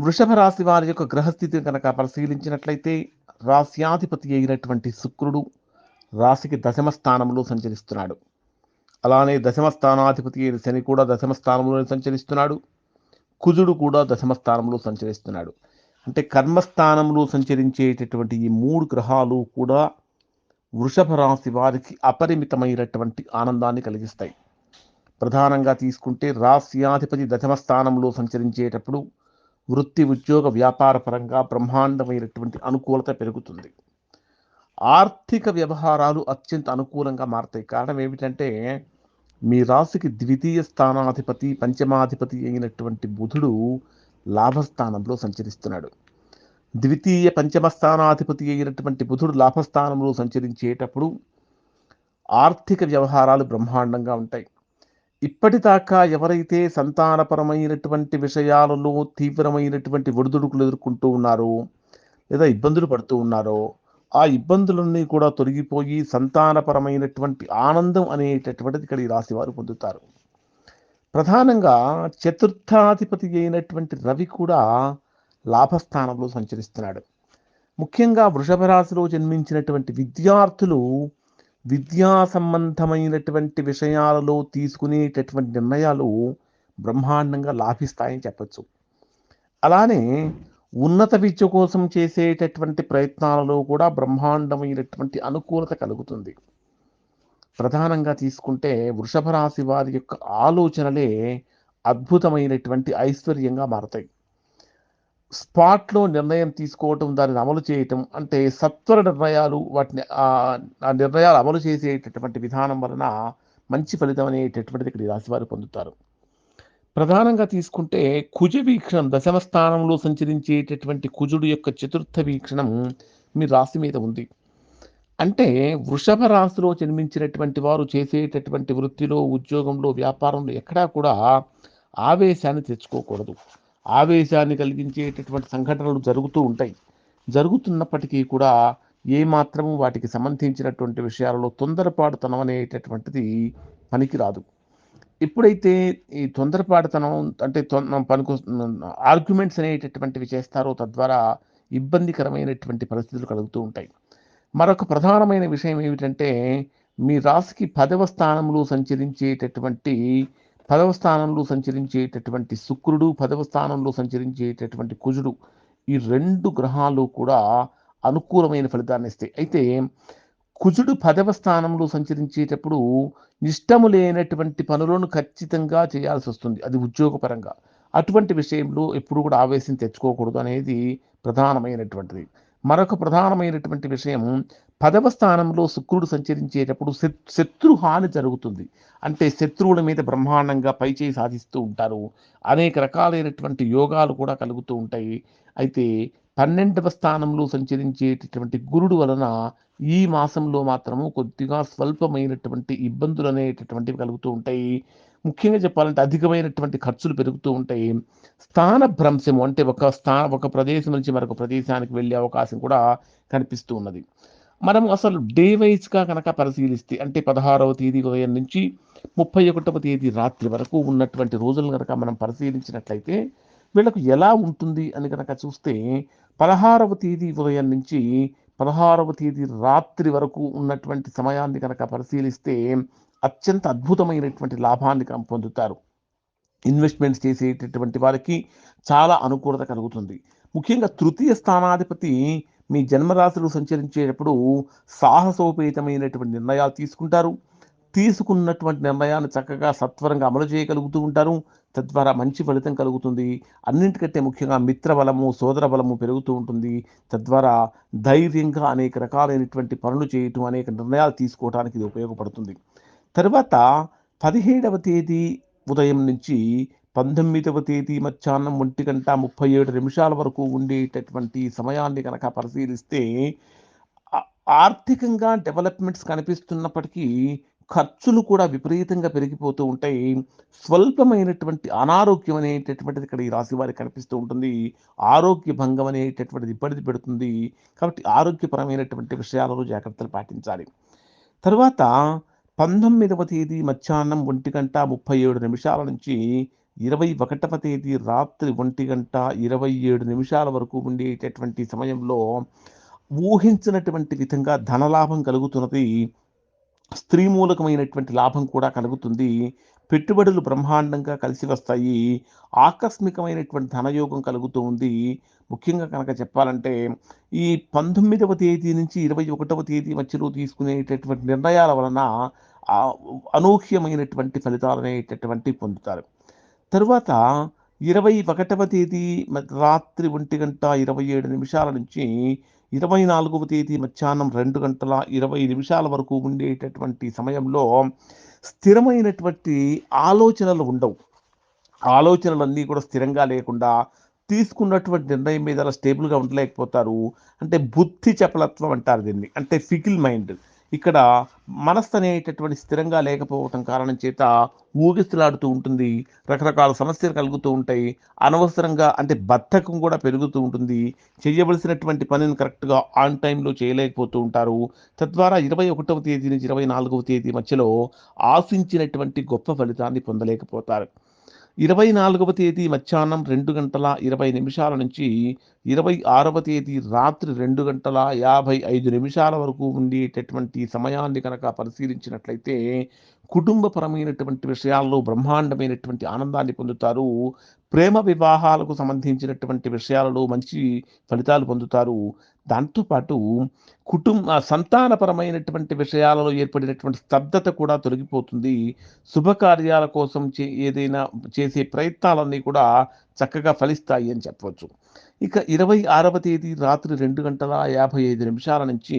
వృషభ రాశి వారి యొక్క గ్రహస్థితిని కనుక పరిశీలించినట్లయితే రాశ్యాధిపతి అయినటువంటి శుక్రుడు రాశికి దశమ స్థానంలో సంచరిస్తున్నాడు. అలానే దశమ స్థానాధిపతి అయిన శని కూడా దశమ స్థానంలోనే సంచరిస్తున్నాడు. కుజుడు కూడా దశమ స్థానంలో సంచరిస్తున్నాడు. అంటే కర్మస్థానంలో సంచరించేటటువంటి ఈ మూడు గ్రహాలు కూడా వృషభ రాశి వారికి అపరిమితమైనటువంటి ఆనందాన్ని కలిగిస్తాయి. ప్రధానంగా తీసుకుంటే రాశ్యాధిపతి దశమ స్థానంలో సంచరించేటప్పుడు వృత్తి ఉద్యోగ వ్యాపార పరంగా బ్రహ్మాండమైనటువంటి అనుకూలత పెరుగుతుంది. ఆర్థిక వ్యవహారాలు అత్యంత అనుకూలంగా మారతాయి. కారణం ఏమిటంటే మీ రాశికి ద్వితీయ స్థానాధిపతి పంచమాధిపతి అయినటువంటి బుధుడు లాభస్థానంలో సంచరిస్తున్నాడు. ద్వితీయ పంచమ స్థానాధిపతి అయినటువంటి బుధుడు లాభస్థానంలో సంచరించేటప్పుడు ఆర్థిక వ్యవహారాలు బ్రహ్మాండంగా ఉంటాయి. ఇప్పటిదాకా ఎవరైతే సంతానపరమైనటువంటి విషయాలలో తీవ్రమైనటువంటి ఒడిదుడుకులు ఎదుర్కొంటూ ఉన్నారో లేదా ఇబ్బందులు పడుతూ ఉన్నారో ఆ ఇబ్బందులన్నీ కూడా తొలగిపోయి సంతానపరమైనటువంటి ఆనందం అనేటటువంటిది ఇక్కడ ఈ రాశి వారు పొందుతారు. ప్రధానంగా చతుర్థాధిపతి అయినటువంటి రవి కూడా లాభస్థానంలో సంచరిస్తున్నాడు. ముఖ్యంగా వృషభ రాశిలో జన్మించినటువంటి విద్యార్థులు విద్యా సంబంధమైనటువంటి విషయాలలో తీసుకునేటటువంటి నిర్ణయాలు బ్రహ్మాండంగా లాభిస్తాయని చెప్పచ్చు. అలానే ఉన్నత విద్య కోసం చేసేటటువంటి ప్రయత్నాలలో కూడా బ్రహ్మాండమైనటువంటి అనుకూలత కలుగుతుంది. ప్రధానంగా తీసుకుంటే వృషభ రాశి వారి యొక్క ఆలోచనలే అద్భుతమైనటువంటి ఐశ్వర్యంగా మారతాయి. స్పాట్లో నిర్ణయం తీసుకోవటం దానిని అమలు చేయటం అంటే సత్వర నిర్ణయాలు వాటిని ఆ నిర్ణయాలు అమలు చేసేటటువంటి విధానం వలన మంచి ఫలితం అనేటటువంటిది ఇక్కడ రాశివారు పొందుతారు. ప్రధానంగా తీసుకుంటే కుజ వీక్షణం దశమ స్థానంలో సంచరించేటటువంటి కుజుడు యొక్క చతుర్థ వీక్షణం మీ రాశి మీద ఉంది. అంటే వృషభ రాశిలో జన్మించినటువంటి వారు చేసేటటువంటి వృత్తిలో ఉద్యోగంలో వ్యాపారంలో ఎక్కడా కూడా ఆవేశాన్ని తెచ్చుకోకూడదు. ఆవేశాన్ని కలిగించేటటువంటి సంఘటనలు జరుగుతూ ఉంటాయి. జరుగుతున్నప్పటికీ కూడా ఏమాత్రము వాటికి సంబంధించినటువంటి విషయాలలో తొందరపాటుతనం అనేటటువంటిది పనికిరాదు. ఎప్పుడైతే ఈ తొందరపాటుతనం అంటే పనికి ఆర్గ్యుమెంట్స్ అనేటటువంటివి చేస్తారో తద్వారా ఇబ్బందికరమైనటువంటి పరిస్థితులు కలుగుతూ ఉంటాయి. మరొక ప్రధానమైన విషయం ఏమిటంటే మీ రాశికి పదవ స్థానంలో సంచరించేటటువంటి పదవ స్థానంలో సంచరించేటటువంటి శుక్రుడు పదవ స్థానంలో సంచరించేటటువంటి కుజుడు ఈ రెండు గ్రహాలు కూడా అనుకూలమైన ఫలితాన్ని ఇస్తాయి. అయితే కుజుడు పదవ స్థానంలో సంచరించేటప్పుడు ఇష్టము లేనటువంటి పనులను ఖచ్చితంగా చేయాల్సి వస్తుంది. అది ఉద్యోగపరంగా. అటువంటి విషయంలో ఎప్పుడు కూడా ఆవేశం తెచ్చుకోకూడదు అనేది ప్రధానమైనటువంటిది. మరొక ప్రధానమైనటువంటి విషయం పదవ స్థానంలో శుక్రుడు సంచరించేటప్పుడు శత్రు హాని జరుగుతుంది. అంటే శత్రువుల మీద బ్రహ్మాండంగా పైచేయి సాధిస్తూ ఉంటారు. అనేక రకాలైనటువంటి యోగాలు కూడా కలుగుతూ ఉంటాయి. అయితే పన్నెండవ స్థానంలో సంచరించేటటువంటి గురుడు వలన ఈ మాసంలో మాత్రము కొద్దిగా స్వల్పమైనటువంటి ఇబ్బందులు అనేటటువంటివి కలుగుతూ ఉంటాయి. ముఖ్యంగా చెప్పాలంటే అధికమైనటువంటి ఖర్చులు పెరుగుతూ ఉంటాయి. స్థాన భ్రంశము అంటే ఒక స్థాన ఒక ప్రదేశం నుంచి మరొక ప్రదేశానికి వెళ్ళే అవకాశం కూడా కనిపిస్తూ ఉన్నది. మనం అసలు డే వైజ్గా కనుక పరిశీలిస్తే అంటే పదహారవ తేదీ ఉదయం నుంచి ముప్పై ఒకటవ తేదీ రాత్రి వరకు ఉన్నటువంటి రోజులు కనుక మనం పరిశీలించినట్లయితే వీళ్ళకు ఎలా ఉంటుంది అని కనుక చూస్తే పదహారవ తేదీ ఉదయం నుంచి పదహారవ తేదీ రాత్రి వరకు ఉన్నటువంటి సమయాన్ని కనుక పరిశీలిస్తే అత్యంత అద్భుతమైనటువంటి లాభాన్ని పొందుతారు. ఇన్వెస్ట్మెంట్స్ చేసేటటువంటి వారికి చాలా అనుకూలత కలుగుతుంది. ముఖ్యంగా తృతీయ స్థానాధిపతి మీ జన్మరాశులు సంచరించేటప్పుడు సాహసోపేతమైనటువంటి నిర్ణయాలు తీసుకుంటారు. తీసుకున్నటువంటి నిర్ణయాన్ని చక్కగా సత్వరంగా అమలు చేయగలుగుతూ ఉంటారు. తద్వారా మంచి ఫలితం కలుగుతుంది. అన్నింటికంటే ముఖ్యంగా మిత్ర బలము సోదర బలము పెరుగుతూ ఉంటుంది. తద్వారా ధైర్యంగా అనేక రకాలైనటువంటి పనులు చేయటం అనేక నిర్ణయాలు తీసుకోవడానికి ఇది ఉపయోగపడుతుంది. తర్వాత పదిహేడవ తేదీ ఉదయం నుంచి పంతొమ్మిదవ తేదీ మధ్యాహ్నం ఒంటి గంట ముప్పై ఏడు నిమిషాల వరకు ఉండేటటువంటి సమయాన్ని కనుక పరిశీలిస్తే ఆర్థికంగా డెవలప్మెంట్స్ కనిపిస్తున్నప్పటికీ ఖర్చులు కూడా విపరీతంగా పెరిగిపోతూ ఉంటాయి. స్వల్పమైనటువంటి అనారోగ్యం అనేటటువంటిది ఇక్కడ ఈ రాశి వారికి కనిపిస్తూ ఉంటుంది. ఆరోగ్య భంగం అనేటటువంటిది ఇబ్బంది పెడుతుంది. కాబట్టి ఆరోగ్యపరమైనటువంటి విషయాలలో జాగ్రత్తలు పాటించాలి. తర్వాత పంతొమ్మిదవ తేదీ మధ్యాహ్నం ఒంటి గంట ముప్పై ఏడు నిమిషాల నుంచి ఇరవై ఒకటవ తేదీ రాత్రి ఒంటి గంట ఇరవై ఏడు నిమిషాల వరకు ఉండేటటువంటి సమయంలో ఊహించినటువంటి విధంగా ధనలాభం కలుగుతున్నది. స్త్రీ మూలకమైనటువంటి లాభం కూడా కలుగుతుంది. పెట్టుబడులు బ్రహ్మాండంగా కలిసి వస్తాయి. ఆకస్మికమైనటువంటి ధనయోగం కలుగుతూ ఉంది. ముఖ్యంగా కనుక చెప్పాలంటే ఈ పంతొమ్మిదవ తేదీ నుంచి ఇరవై ఒకటవ తేదీ మధ్యలో తీసుకునేటటువంటి నిర్ణయాల వలన అనూహ్యమైనటువంటి ఫలితాలు అనేటటువంటి పొందుతారు. తరువాత ఇరవై ఒకటవ తేదీ మ- రాత్రి ఒంటి గంట ఇరవై ఏడు నిమిషాల నుంచి ఇరవై నాలుగవ తేదీ మధ్యాహ్నం రెండు గంటల ఇరవై నిమిషాల వరకు ఉండేటటువంటి సమయంలో స్థిరమైనటువంటి ఆలోచనలు ఉండవు. ఆలోచనలన్నీ కూడా స్థిరంగా లేకుండా తీసుకున్నటువంటి నిర్ణయం మీద అలా స్టేబుల్గా ఉండలేకపోతారు. అంటే బుద్ధి చపలత్వం అంటారు దీన్ని. అంటే ఫికిల్ మైండ్. ఇక్కడ మనస్సు అనేటటువంటి స్థిరంగా లేకపోవటం కారణం చేత ఊగిస్తులాడుతూ ఉంటుంది. రకరకాల సమస్యలు కలుగుతూ ఉంటాయి. అనవసరంగా అంటే బద్ధకం కూడా పెరుగుతూ ఉంటుంది. చేయవలసినటువంటి పనిని కరెక్ట్గా ఆన్ టైంలో చేయలేకపోతూ ఉంటారు. తద్వారా ఇరవై ఒకటవ తేదీ నుంచి ఇరవై నాలుగవ తేదీ మధ్యలో ఆశించినటువంటి గొప్ప ఫలితాన్ని పొందలేకపోతారు. ఇరవై నాలుగవ తేదీ మధ్యాహ్నం రెండు గంటల ఇరవై నిమిషాల నుంచి ఇరవై ఆరవ తేదీ రాత్రి రెండు గంటల యాభై ఐదు నిమిషాల వరకు ఉండేటటువంటి సమయాన్ని కనుక పరిశీలించినట్లయితే కుటుంబపరమైనటువంటి విషయాల్లో బ్రహ్మాండమైనటువంటి ఆనందాన్ని పొందుతారు. ప్రేమ వివాహాలకు సంబంధించినటువంటి విషయాలలో మంచి ఫలితాలు పొందుతారు. దాంతోపాటు కుటుంబ సంతానపరమైనటువంటి విషయాలలో ఏర్పడినటువంటి స్తబ్దత కూడా తొలగిపోతుంది. శుభకార్యాల కోసం చే ఏదైనా చేసే ప్రయత్నాలన్నీ కూడా చక్కగా ఫలిస్తాయి అని చెప్పవచ్చు. ఇక ఇరవై ఆరవ తేదీ రాత్రి రెండు గంటల యాభై ఐదు నిమిషాల నుంచి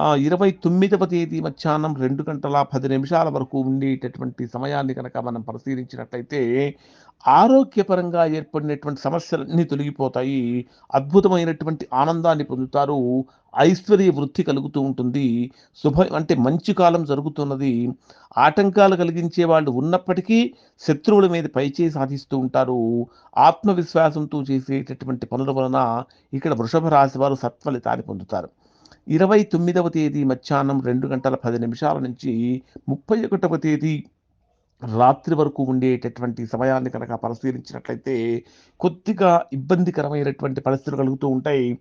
ఇరవై తొమ్మిదవ తేదీ మధ్యాహ్నం రెండు గంటల పది నిమిషాల వరకు ఉండేటటువంటి సమయాన్ని కనుక మనం పరిశీలించినట్లయితే ఆరోగ్యపరంగా ఏర్పడినటువంటి సమస్యలన్నీ తొలగిపోతాయి. అద్భుతమైనటువంటి ఆనందాన్ని పొందుతారు. ఐశ్వర్య వృద్ధి కలుగుతూ ఉంటుంది. శుభ అంటే మంచి కాలం జరుగుతున్నది. ఆటంకాలు కలిగించే వాళ్ళు ఉన్నప్పటికీ శత్రువుల మీద పైచే సాధిస్తూ ఉంటారు. ఆత్మవిశ్వాసంతో చేసేటటువంటి పనుల వలన ఇక్కడ వృషభ రాశి వారు సత్ఫలితాన్ని పొందుతారు. ఇరవై తొమ్మిదవ తేదీ మధ్యాహ్నం రెండు గంటల పది నిమిషాల నుంచి ముప్పై ఒకటవ తేదీ రాత్రి వరకు ఉండేటటువంటి సమయాన్ని కనుక పరిశీలించినట్లయితే కొద్దిగా ఇబ్బందికరమైనటువంటి పరిస్థితులు కలుగుతూ ఉంటాయి.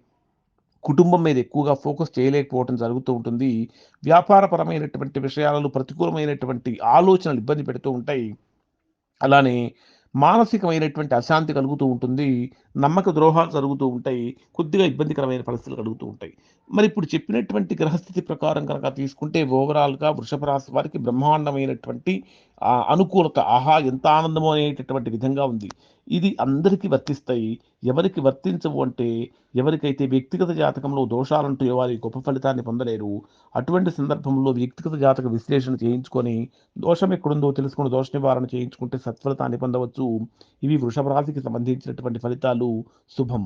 కుటుంబం మీద ఎక్కువగా ఫోకస్ చేయలేకపోవడం జరుగుతూ ఉంటుంది. వ్యాపారపరమైనటువంటి విషయాలలో ప్రతికూలమైనటువంటి ఆలోచనలు ఇబ్బంది పెడుతూ ఉంటాయి. అలానే మానసికమైనటువంటి అశాంతి కలుగుతూ ఉంటుంది నమ్మక ద్రోహాలు జరుగుతూ ఉంటాయి కొద్దిగా ఇబ్బందికరమైన పరిస్థితులు కలుగుతూ ఉంటాయి. మరి ఇప్పుడు చెప్పినటువంటి గ్రహస్థితి ప్రకారం కనుక తీసుకుంటే ఓవరాల్గా వృషభ రాశి వారికి బ్రహ్మాండమైనటువంటి అనుకూలత ఆహా ఎంత ఆనందమో అనేటటువంటి విధంగా ఉంది. ఇది అందరికీ వర్తిస్తాయి. ఎవరికి వర్తించవు అంటే ఎవరికైతే వ్యక్తిగత జాతకంలో దోషాలంటూ వారి గొప్ప ఫలితాన్ని పొందలేరు అటువంటి సందర్భంలో వ్యక్తిగత జాతక విశ్లేషణ చేయించుకొని దోషం ఎక్కడుందో తెలుసుకుని దోష నివారణ చేయించుకుంటే సత్ఫలితాన్ని పొందవచ్చు. ఇవి వృషభ రాశికి సంబంధించినటువంటి ఫలితాలు. శుభం.